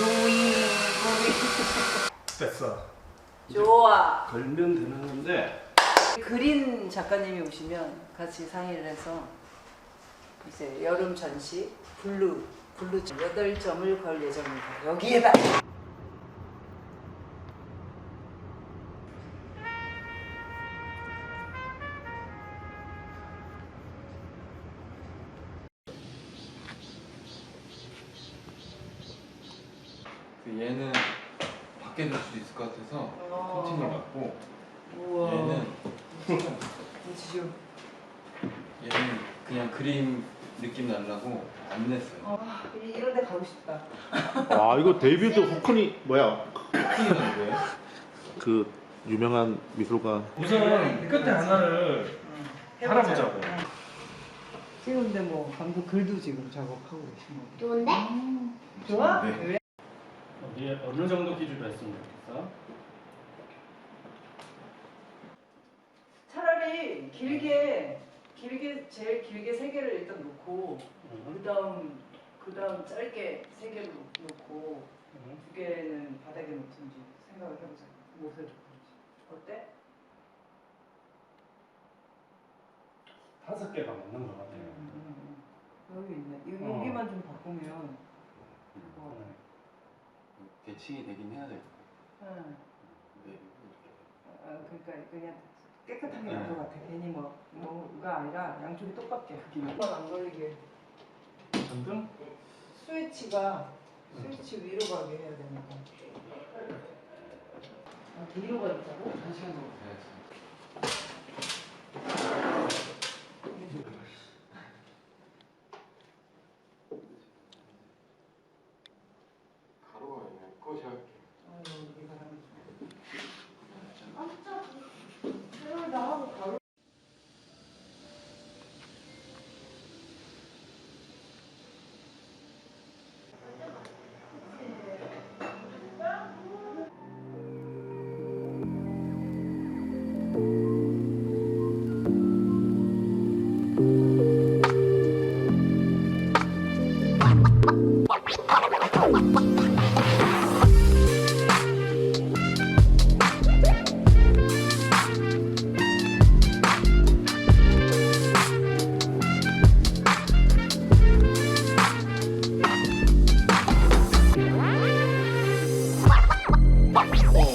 노이노이 됐어. 좋아. 걸면 되는 건데. 그린 작가님이 오시면 같이 상의를 해서 이제 여름 전시 블루 블루 8점을 걸 예정입니다. 여기에다 얘는 밖에 둘 수도 있을 것 같아서 어. 코팅을 받고 우와. 얘는 지금 얘는 그냥 그림 느낌 나려고 안 냈어요. 아, 이런 데 가고 싶다. 아 이거 데이비드 호크니 뭐야 코팅이는 뭐예요? 그 유명한 미술가 우선 끝에 하나를 달아보자고. 지금 근데 뭐 방금 글도 지금 작업하고 계신 거. 좋은데? 좋아? 네. 왜? 어디에 어느 정도 기준으로 했으면 좋겠어? 차라리 길게 길게 제일 길게 세 개를 일단 놓고 응. 그다음 그다음 짧게 세 개를 놓- 놓고 응. 두 개는 바닥에 놓든지 생각을 해보자. 못을 놓든지. 어때? 다섯 개가 맞는 것 같아요. 음, 여기 있네. 여- 어. 여기만 좀 바꾸면. 이거. 네. 대칭이 되긴 해야 같아요. 응. 이렇게 아, 그러니까 그냥 깨끗하게 네. 나올 것 같아. 괜히 뭐 뭐가 아니라 양쪽이 똑같게 여기만 안 걸리게. 전등? 스위치가 스위치 위로 가게 해야 되니까. 아, 위로 가 있다고? 한 시간 정도. 해야지. โอ้